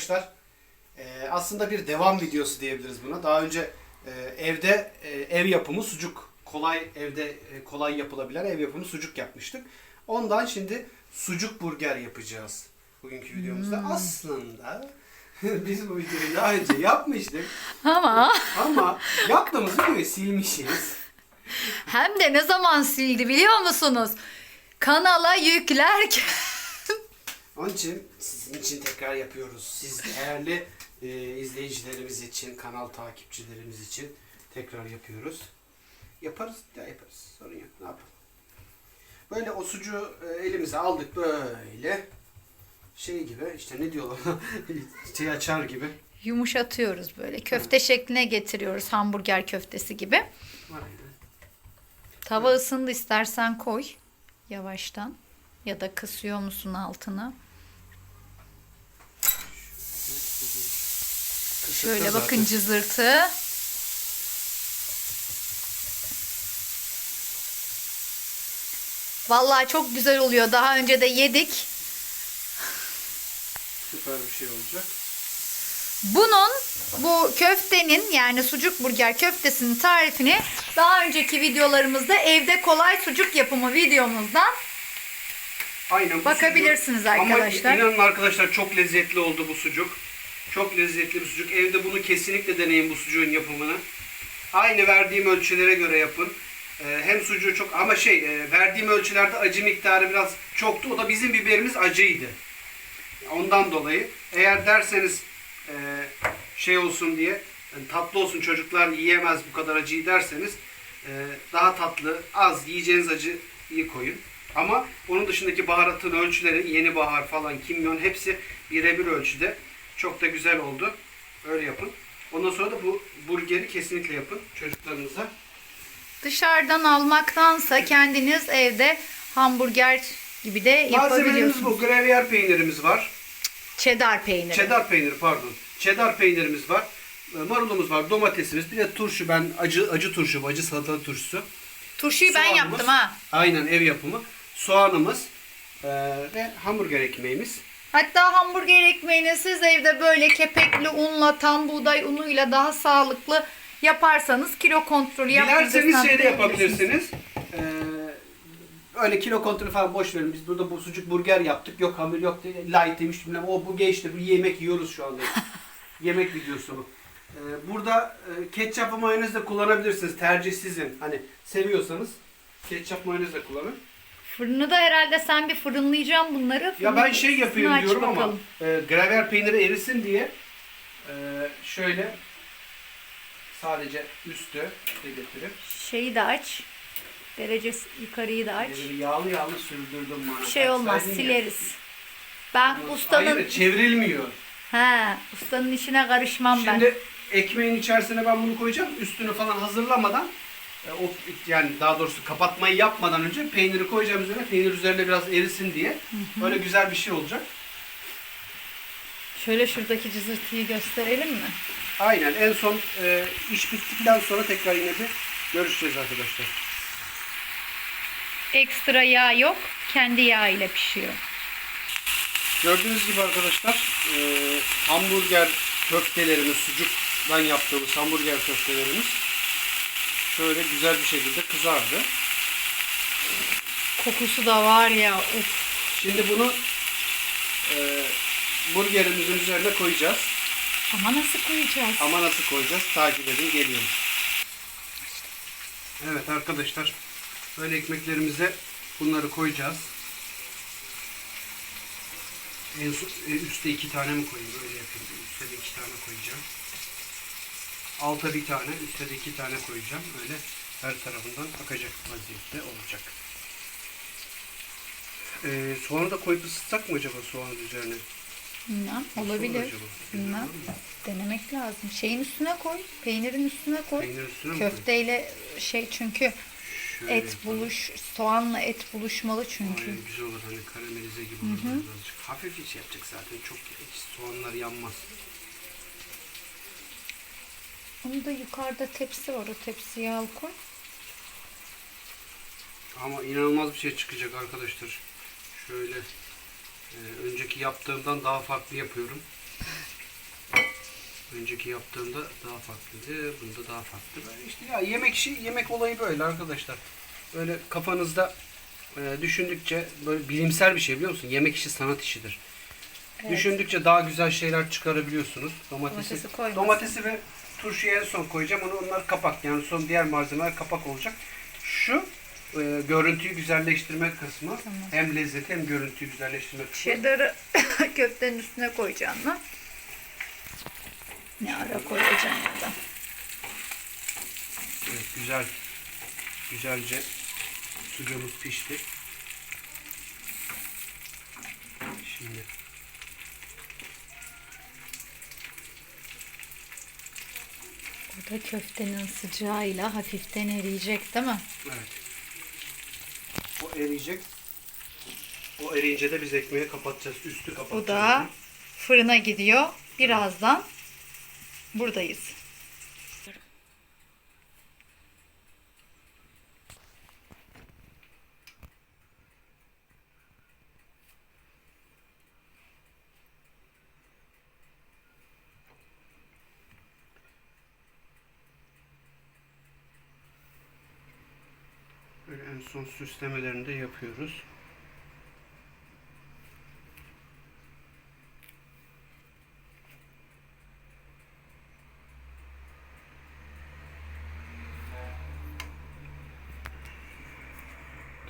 arkadaşlar. Ee, aslında bir devam videosu diyebiliriz buna. Daha önce e, evde e, ev yapımı sucuk, kolay evde e, kolay yapılabilen ev yapımı sucuk yapmıştık. Ondan şimdi sucuk burger yapacağız bugünkü videomuzda. Aslında biz bu videoyu daha önce yapmıştık Ama ama yaptığımız videoyu silmişiz. hem de ne zaman sildi biliyor musunuz? Kanala yüklerken. Onun için sizin için tekrar yapıyoruz. Siz değerli e, izleyicilerimiz için, kanal takipçilerimiz için tekrar yapıyoruz. Yaparız ya yaparız. Sorun yok. Ne yapalım. Böyle o sucuğu e, elimize aldık böyle. Şey gibi işte ne diyorlar? şey açar gibi. Yumuşatıyoruz böyle. Köfte şekline getiriyoruz. Hamburger köftesi gibi. Aynen. Tava ısındı istersen koy. Yavaştan. Ya da kısıyor musun altına? Şöyle zaten. bakın cızırtı. Vallahi çok güzel oluyor. Daha önce de yedik. Süper bir şey olacak. Bunun bu köftenin yani sucuk burger köftesinin tarifini daha önceki videolarımızda evde kolay sucuk yapımı videomuzdan Aynen bu Bakabilirsiniz sucuk. arkadaşlar. Ama inanın arkadaşlar çok lezzetli oldu bu sucuk. Çok lezzetli bir sucuk. Evde bunu kesinlikle deneyin bu sucuğun yapımını. Aynı verdiğim ölçülere göre yapın. Ee, hem sucuğu çok ama şey e, verdiğim ölçülerde acı miktarı biraz çoktu. O da bizim biberimiz acıydı. Ondan dolayı eğer derseniz e, şey olsun diye yani tatlı olsun çocuklar yiyemez bu kadar acıyı derseniz e, daha tatlı az yiyeceğiniz acıyı koyun. Ama onun dışındaki baharatın ölçüleri yeni bahar falan kimyon hepsi birebir ölçüde. Çok da güzel oldu. Öyle yapın. Ondan sonra da bu burgeri kesinlikle yapın çocuklarınıza. dışarıdan almaktansa kendiniz evde hamburger gibi de Malzemelerimiz yapabiliyorsunuz. bu. Gruyère peynirimiz var. Cheddar peyniri. Cheddar peyniri pardon. Cheddar peynirimiz var. E, Marulumuz var, domatesimiz, bir de turşu. Ben acı acı turşu, bu, acı salatalık turşusu. Turşuyu ben Soğanımız. yaptım ha. Aynen ev yapımı. Soğanımız e, ve hamburger ekmeğimiz. Hatta hamburger ekmeğini siz evde böyle kepekli unla, tam buğday unuyla daha sağlıklı yaparsanız kilo kontrolü Dilerseniz yaptığınızda şey de yapabilirsiniz. E, öyle kilo kontrolü falan boş verin. Biz burada bu sucuk burger yaptık. Yok hamur yok light demiş bilmem. O bu geçti. Bu yemek yiyoruz şu anda. yemek videosu bu. E, burada e, ketçap ve mayonez de kullanabilirsiniz. Tercih sizin. Hani seviyorsanız ketçap mayonez de kullanın. Fırını da herhalde sen bir fırınlayacaksın bunları. Ya ben Fırını şey yapıyorum aç diyorum ama e, graver peyniri erisin diye e, şöyle sadece üstü de getirip Şeyi de aç. Derecesi yukarıyı da aç. yağlı yağlı sürdürdüm bana. Bir şey olmaz Baksaydın ya. sileriz. Ben ustanın Hayır çevrilmiyor. he, ustanın işine karışmam ben. Şimdi ekmeğin içerisine ben bunu koyacağım. Üstünü falan hazırlamadan e, o yani daha doğrusu kapatmayı yapmadan önce peyniri koyacağım üzerine. Peynir üzerine biraz erisin diye. Böyle güzel bir şey olacak. Şöyle şuradaki cızırtıyı gösterelim mi? Aynen. En son e, iş bittikten sonra tekrar yine bir görüşeceğiz arkadaşlar. Ekstra yağ yok. Kendi yağ ile pişiyor. Gördüğünüz gibi arkadaşlar e, hamburger köftelerimiz, sucuktan yaptığımız hamburger köftelerimiz şöyle güzel bir şekilde kızardı. Kokusu da var ya. Of. Şimdi bunu e, burgerimizin üzerine koyacağız. Ama nasıl koyacağız? Ama nasıl koyacağız? Takip edin geliyorum. Evet arkadaşlar böyle ekmeklerimize bunları koyacağız. En e, üstte iki tane mi koyayım? Böyle yapayım. Üstte de iki tane koyacağım. Alta bir tane, üstte de iki tane koyacağım. Öyle her tarafından akacak vaziyette olacak. Ee, soğanı da koyup ısıtsak mı acaba soğanın üzerine? Bilmem. Nasıl olur Olabilir. acaba? Bilmem. Denemek lazım. Şeyin üstüne koy. Peynirin üstüne koy. Peynir üstüne mi? Köfteyle şey çünkü Şöyle et yapalım. buluş, soğanla et buluşmalı çünkü. Aynen güzel olur hani karamelize gibi olur birazcık. Hafif iç yapacak zaten çok soğanlar yanmaz. Onun da yukarıda tepsi var. O tepsiye al koy. Ama inanılmaz bir şey çıkacak arkadaşlar. Şöyle Ee, önceki yaptığımdan daha farklı yapıyorum. Önceki yaptığımda daha farklıydı. Bunda daha farklı. Böyle işte ya yemek işi, yemek olayı böyle arkadaşlar. Böyle kafanızda e, düşündükçe böyle bilimsel bir şey biliyor musun? Yemek işi sanat işidir. Düşündükçe daha güzel şeyler çıkarabiliyorsunuz. Domatesi, Domatesi koymasın. domatesi ve turşuyu en son koyacağım. Onu onlar kapak. Yani son diğer malzemeler kapak olacak. Şu e, görüntüyü güzelleştirme kısmı. Hem lezzeti hem görüntüyü güzelleştirme kısmı. Cheddar'ı köftenin üstüne koyacaksın mı? Ne ara koyacaksın ya da. Evet, güzel. Güzelce sucuğumuz pişti. Şimdi Da köftenin sıcağıyla hafiften eriyecek değil mi? evet. O eriyecek. O eriyince de biz ekmeği kapatacağız. Üstü kapatacağız. Bu da fırına gidiyor. Birazdan buradayız. Son süslemelerini de yapıyoruz.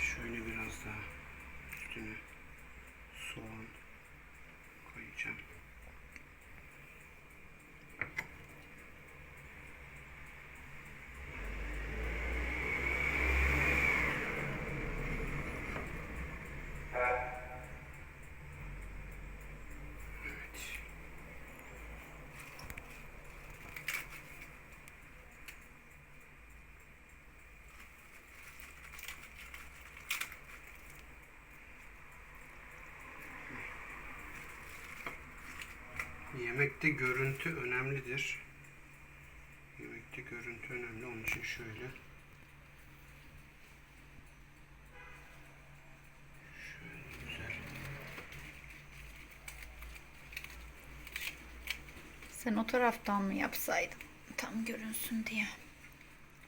Şöyle biraz daha üstüne soğan koyacağım. Evet. Yemekte görüntü önemlidir. Yemekte görüntü önemli. Onun için şöyle. Şöyle güzel. Sen o taraftan mı yapsaydın? Tam görünsün diye.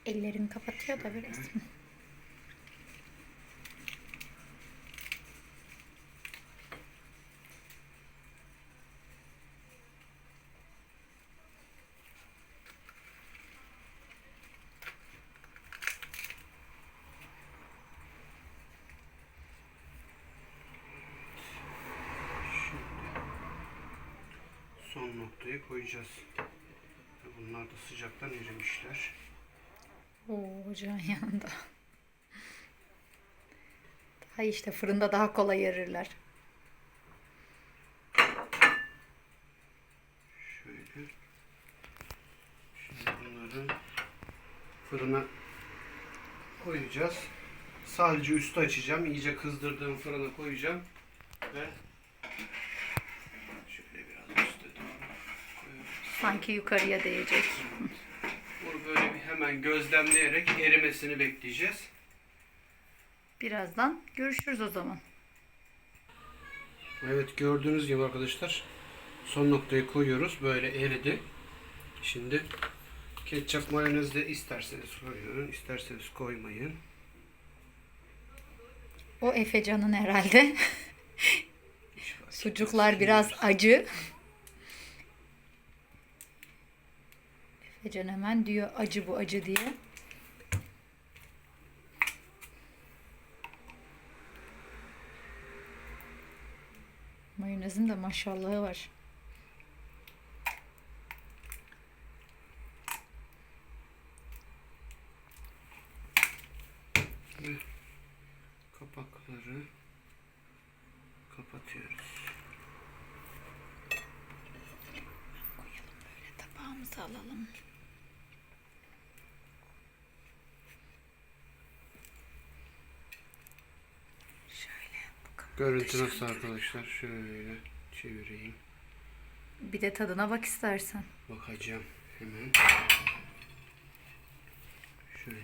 Ellerin kapatıyor da biraz. Son noktayı koyacağız. Bunlar da sıcaktan erimişler. Oo, ocağın yanında. Daha işte fırında daha kolay erirler. Şöyle. Şimdi bunları fırına koyacağız. Sadece üstü açacağım. İyice kızdırdığım fırına koyacağım. Ve şöyle biraz üstte doğru koyuyoruz. Sanki yukarıya değecek. Bunu böyle bir hemen gözlemleyerek erimesini bekleyeceğiz. Birazdan görüşürüz o zaman. Evet gördüğünüz gibi arkadaşlar son noktayı koyuyoruz. Böyle eridi. Şimdi ketçap mayonez de isterseniz koyun, isterseniz koymayın. O Efecan'ın herhalde. Sucuklar biraz acı. Efecan hemen diyor acı bu acı diye. Mayonezin de maşallahı var. Ve kapakları kapatıyoruz. Tabağımızı alalım. Görüntü nasıl arkadaşlar? Şöyle çevireyim. Bir de tadına bak istersen. Bakacağım hemen. Şöyle.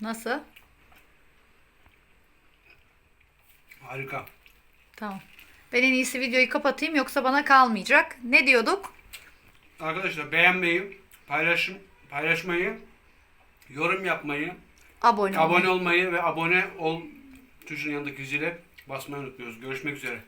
Nasıl? Harika. Tamam. Ben en iyisi videoyu kapatayım yoksa bana kalmayacak. Ne diyorduk? Arkadaşlar beğenmeyi, paylaşım, paylaşmayı, yorum yapmayı, Abone abone olmayı ve abone ol tuşunun yanındaki zile basmayı unutmuyoruz. Görüşmek üzere.